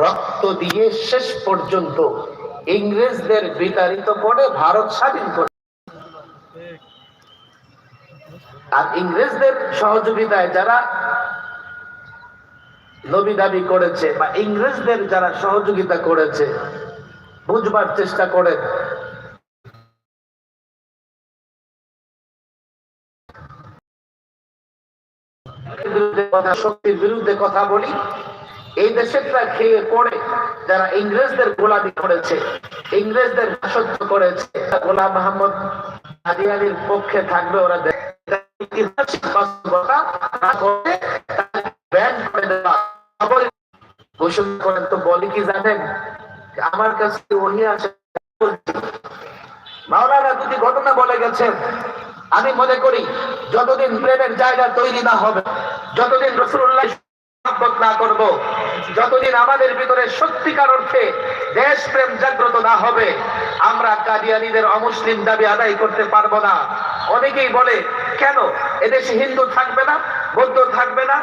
রক্ত দিয়ে শেষ পর্যন্ত ইংরেজদের বিতাড়িত করে ভারত স্বাধীন করে। আর ইংরেজদের সহযোগিতায় যারা নবী দাবি করেছে বা ইংরেজদের যারা সহযোগিতা করেছে, বুঝবার চেষ্টা কথা, শক্তির বিরুদ্ধে কথা বলি। এই দেশেরটা খেয়ে পড়ে যারা ইংরেজদের গোলামি করেছে, ইংরেজদের দাসত্ব করেছে গোলাম মোহাম্মদ আদিয়ালির পক্ষে থাকবে, ওরা ঐতিহাসিক বাস্তবতা না করে ban করে দেওয়া। ঘোষণা করেন তো কি জানেন? আমার কাছে ওহি মাওলানা দুটি ঘটনা বলে গেছেন। আমি মনে করি, যতদিন প্রেমের জায়গা তৈরি না হবে, যতদিন রসুল্লাহ মহব্বত না করব। যতদিন আমাদের ভিতরে সত্যিকার অর্থে দেশ প্রেম জাগ্রত না হবে, আমরা কাদিয়ানিদের অমুসলিম দাবি আদায় করতে পারব না। অনেকেই বলে, কেন? এদেশে হিন্দু থাকবে না, বৌদ্ধ থাকবে না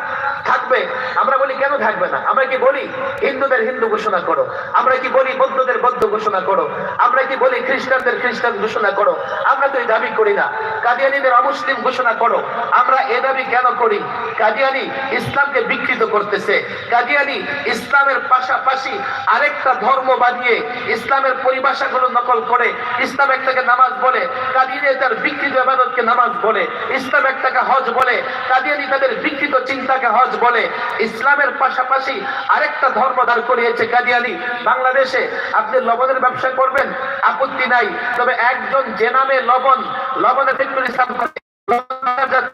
থাকবে? আমরা বলি, কেন থাকবে না? আমরা কি বলি, হিন্দুদের হিন্দু ঘোষণা করো। আমরা কি বলি, বৌদ্ধদের বৌদ্ধ ঘোষণা করো? আমরা কি বলি, খ্রিস্টানদের খ্রিস্টান ঘোষণা করো? আমরা তো এই দাবি করি না। কাদিয়ানিদের অমুসলিম ঘোষণা করো। আমরা এ দাবি কেন করি? কাদিয়ানি ইসলামকে বিকৃত করতেছে। কাদিয়ানি ইসলামের পাশাপাশি আরেকটা ধর্ম বানিয়ে ইসলামের পরিভাষাগুলো নকল করে ইসলাম একটাকে নামাজ বলে, কাদিয়ানি তার বিকৃত আবাদতকে নামাজ বলে, ইসলাম একটাকে হজ বলে, কাদিয়ানি তাদের বিকৃত চিন্তাকে হজ বলে ইসলামের পাশাপাশি আরেকটা ধর্ম দাঁড় করিয়েছে কাদিয়ানি বাংলাদেশে আপনি লবণের ব্যবসা করবেন, আপত্তি নাই। তবে একজন যে নামে লবণ লবণের ফ্যাক্টরি করে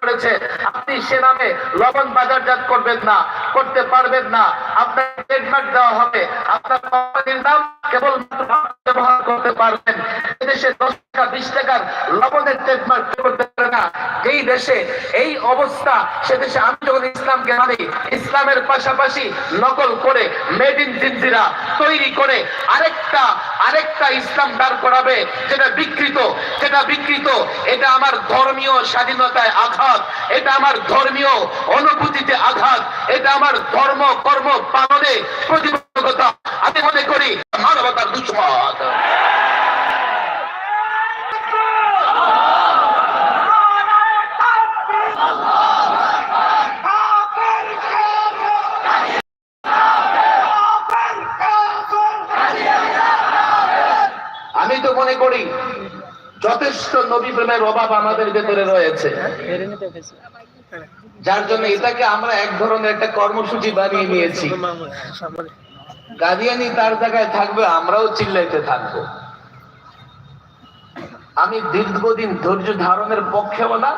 করেছে, আপনি সে নামে লবণ করবেন না, করতে পারবেন না। আপনার ট্রেডমার্ক দেওয়া হবে, আপনার কোম্পানির নাম কেবল ব্যবহার করতে পারবেন। বিশ টাকার লবণের ট্রেডমার্ক করতে না। এই দেশে এই অবস্থা, সে দেশে আমি যখন ইসলামকে মানি ইসলামের পাশাপাশি নকল করে মেড ইন জিনজিরা তৈরি করে আরেকটা আরেকটা ইসলাম দাঁড় করাবে, যেটা বিকৃত যেটা বিকৃত, এটা আমার ধর্মীয় স্বাধীনতায় আঘাত, এটা আমার ধর্মীয় অনুভূতিতে আঘাত, এটা আমার ধর্ম কর্ম পালনে প্রতিবদ্ধকতা আমি মনে করি মানবতার দুশ্মন মনে করি, যথেষ্ট নবী প্রেমের অভাব আমাদের ভেতরে রয়েছে। যার জন্য এটাকে আমরা এক ধরনের একটা কর্মসূচি বানিয়ে নিয়েছি। গাদিয়ানি তার জায়গায় থাকবে, আমরাও চিল্লাইতে থাকব। আমি দীর্ঘদিন ধৈর্য ধারণের পক্ষেও না